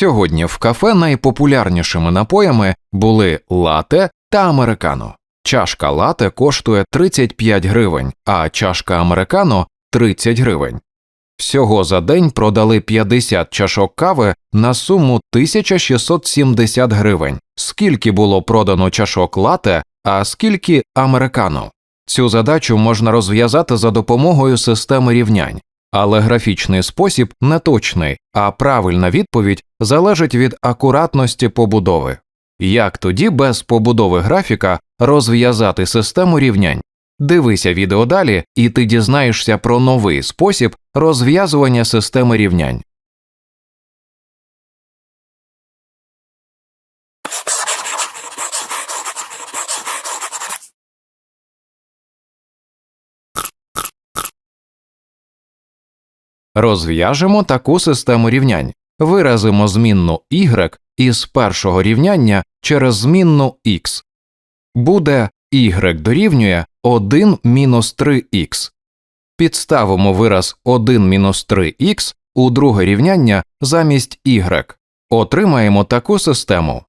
Сьогодні в кафе найпопулярнішими напоями були лате та американо. Чашка лате коштує 35 гривень, а чашка американо 30 гривень. Всього за день продали 50 чашок кави на суму 1670 гривень. Скільки було продано чашок лате, а скільки американо? Цю задачу можна розв'язати за допомогою системи рівнянь, але графічний спосіб неточний, а правильна відповідь залежить від акуратності побудови. Як тоді без побудови графіка розв'язати систему рівнянь? Дивися відео далі, і ти дізнаєшся про новий спосіб розв'язування системи рівнянь. Розв'яжемо таку систему рівнянь. Виразимо змінну y із першого рівняння через змінну x. Буде y дорівнює 1 мінус 3х. Підставимо вираз 1 мінус 3х у друге рівняння замість y. Отримаємо таку систему.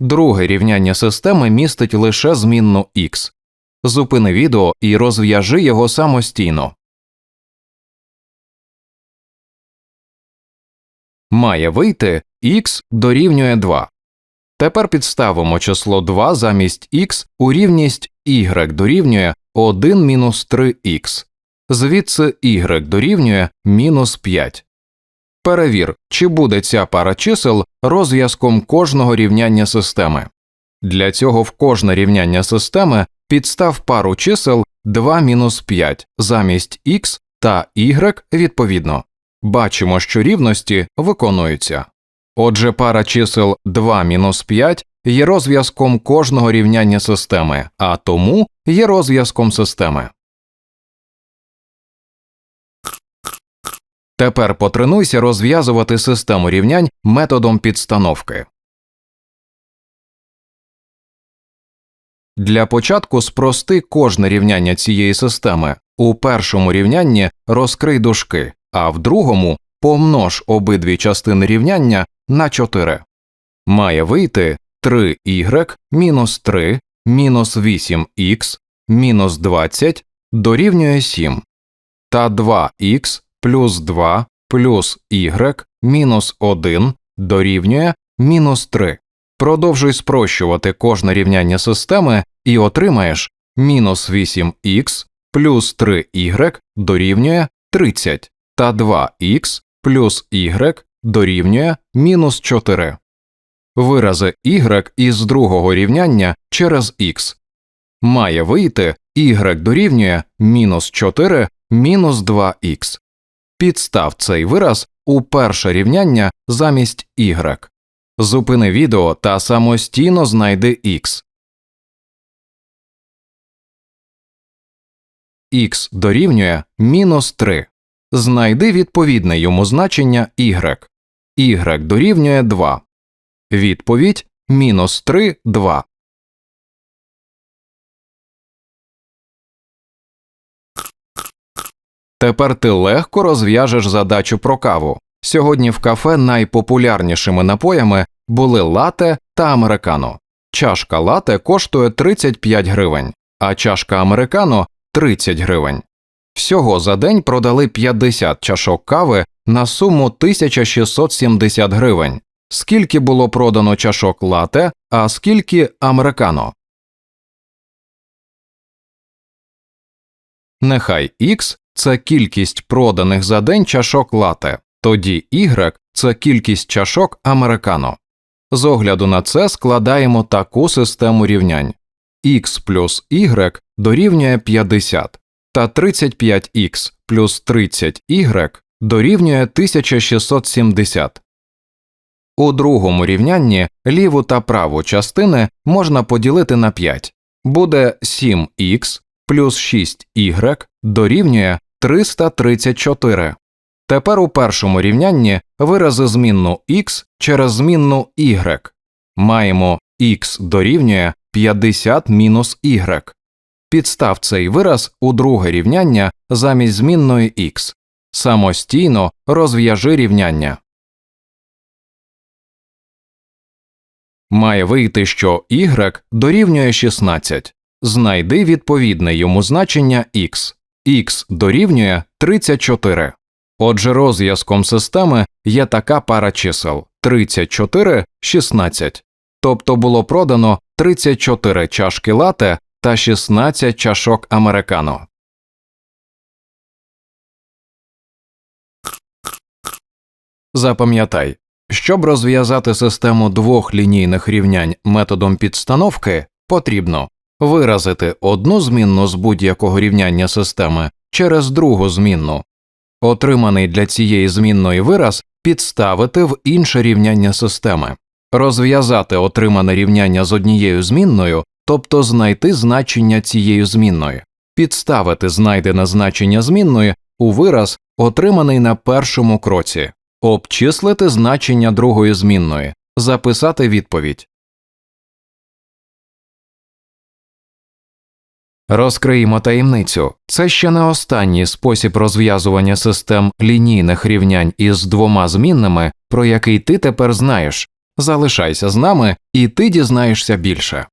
Друге рівняння системи містить лише змінну x. Зупини відео і розв'яжи його самостійно. Має вийти x дорівнює 2. Тепер підставимо число 2 замість x у рівність y дорівнює 1 мінус 3х. Звідси y дорівнює мінус 5. Перевір, чи буде ця пара чисел розв'язком кожного рівняння системи. Для цього в кожне рівняння системи підстав пару чисел 2 мінус 5 замість x та y відповідно. Бачимо, що рівності виконуються. Отже, пара чисел 2 мінус 5 є розв'язком кожного рівняння системи, а тому є розв'язком системи. Тепер потренуйся розв'язувати систему рівнянь методом підстановки. Для початку спрости кожне рівняння цієї системи. У першому рівнянні розкрий дужки, а в другому помнож обидві частини рівняння на 4. Має вийти 3y мінус 3 мінус 8х мінус 20 дорівнює 7 та 2х плюс 2 плюс y мінус 1 дорівнює мінус 3. Продовжуй спрощувати кожне рівняння системи і отримаєш мінус 8х плюс 3y дорівнює 30 та 2х плюс y дорівнює мінус 4. Вирази y із другого рівняння через х. Має вийти y дорівнює мінус 4 мінус 2х. Підстав цей вираз у перше рівняння замість y. Зупини відео та самостійно знайди х. х дорівнює мінус 3. Знайди відповідне йому значення y. y дорівнює 2. Відповідь мінус 3 2. Тепер ти легко розв'яжеш задачу про каву. Сьогодні в кафе найпопулярнішими напоями були лате та американо. Чашка лате коштує 35 гривень, а чашка американо 30 гривень. Всього за день продали 50 чашок кави на суму 1670 гривень. Скільки було продано чашок лате, а скільки американо? Нехай X – це кількість проданих за день чашок лате, тоді Y – це кількість чашок американо. З огляду на це складаємо таку систему рівнянь x плюс y дорівнює 50 та 35х плюс 30y дорівнює 1670. У другому рівнянні ліву та праву частини можна поділити на 5. Буде 7х плюс 6y дорівнює 334. Тепер у першому рівнянні вирази змінну x через змінну y. Маємо x дорівнює 50 мінус y. Підстав цей вираз у друге рівняння замість змінної x. Самостійно розв'яжи рівняння. Має вийти, що y дорівнює 16. Знайди відповідне йому значення x. x дорівнює 34. Отже, розв'язком системи є така пара чисел 34 16. Тобто було продано 34 чашки лате та 16 чашок американо. Запам'ятай, щоб розв'язати систему двох лінійних рівнянь методом підстановки, потрібно виразити одну змінну з будь-якого рівняння системи через другу змінну, отриманий для цієї змінної вираз підставити в інше рівняння системи, розв'язати отримане рівняння з однією змінною, тобто знайти значення цієї змінної, підставити знайдене значення змінної у вираз, отриманий на першому кроці, обчислити значення другої змінної, записати відповідь. Розкриємо таємницю. Це ще не останній спосіб розв'язування систем лінійних рівнянь із двома змінними, про який ти тепер знаєш. Залишайся з нами, і ти дізнаєшся більше.